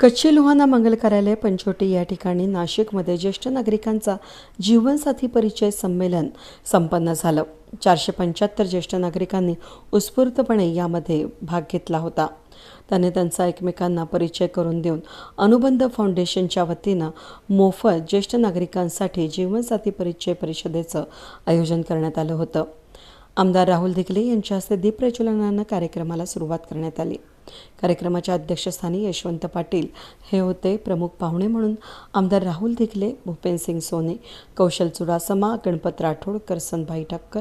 कच्छी लोहाना मंगल कार्यालय पंचवटी या ठिकाणी नाशिकमध्ये ज्येष्ठ नागरिकांचा जीवनसाथी परिचय संमेलन संपन्न झालं. चारशे पंच्याहत्तर ज्येष्ठ नागरिकांनी उत्स्फूर्तपणे यामध्ये भाग घेतला होता. त्याने त्यांचा एकमेकांना परिचय करून देऊन अनुबंध फाउंडेशनच्या वतीनं मोफत ज्येष्ठ नागरिकांसाठी जीवनसाथी परिचय परिषदेचं आयोजन करण्यात आलं होतं. आमदार राहुल दिघले यांच्या हस्ते दीपप्रज्वलनानं कार्यक्रमाला सुरुवात करण्यात आली. कार्यक्रमाच्या अध्यक्षस्थानी यशवंत पाटील हे होते प्रमुख पाहुणे म्हणून. आमदार राहुल धिकले भूपेनसिंग सोने कौशल चुडासमा गणपत राठोड करसनभाई ठक्कर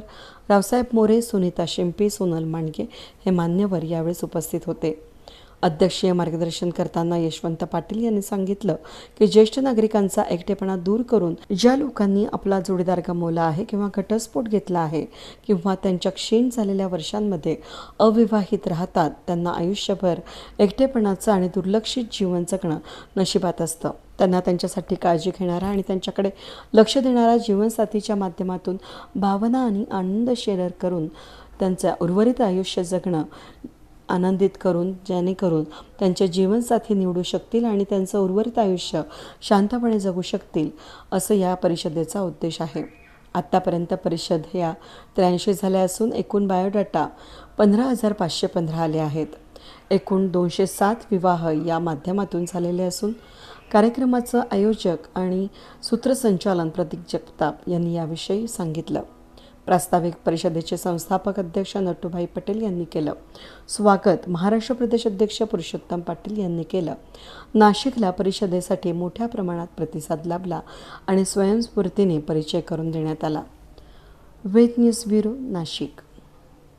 रावसाहेब मोरे सुनीता शिंपे सोनल मांडगे हे मान्यवर यावेळेस उपस्थित होते. अध्यक्षीय मार्गदर्शन करताना यशवंत पाटील यांनी सांगितलं की ज्येष्ठ नागरिकांचा एकटेपणा दूर करून ज्या लोकांनी आपला जोडीदार गमावला आहे किंवा घटस्फोट घेतला आहे किंवा त्यांच्या क्षीण झालेल्या वर्षांमध्ये अविवाहित राहतात त्यांना आयुष्यभर एकटेपणाचं आणि दुर्लक्षित जीवन जगणं नशिबात असतं. त्यांना त्यांच्यासाठी काळजी घेणारा आणि त्यांच्याकडे लक्ष देणारा जीवनसाथीच्या माध्यमातून भावना आणि आनंद शेअर करून त्यांचं उर्वरित आयुष्य जगणं आनंदित करून जेणेकरून त्यांचे जीवनसाथी निवडू शकतील आणि त्यांचं उर्वरित आयुष्य शांतपणे जगू शकतील असं या परिषदेचा उद्देश आहे. आत्तापर्यंत परिषद ह्या त्र्याऐंशी झाल्या असून एकूण बायोडाटा पंधरा हजार पाचशे पंधरा आले आहेत. एकूण दोनशे सात विवाह या माध्यमातून झालेले असून कार्यक्रमाचं आयोजक आणि सूत्रसंचालन प्रतीक जगताप यांनी याविषयी सांगितलं. प्रास्ताविक परिषदेचे संस्थापक अध्यक्ष नटूभाई पटेल यांनी केलं. स्वागत महाराष्ट्र प्रदेश अध्यक्ष पुरुषोत्तम पाटील यांनी केलं. नाशिकला परिषदेसाठी मोठ्या प्रमाणात प्रतिसाद लाभला आणि स्वयंस्फूर्तीने परिचय करून देण्यात आला. Ved news bureau Nashik.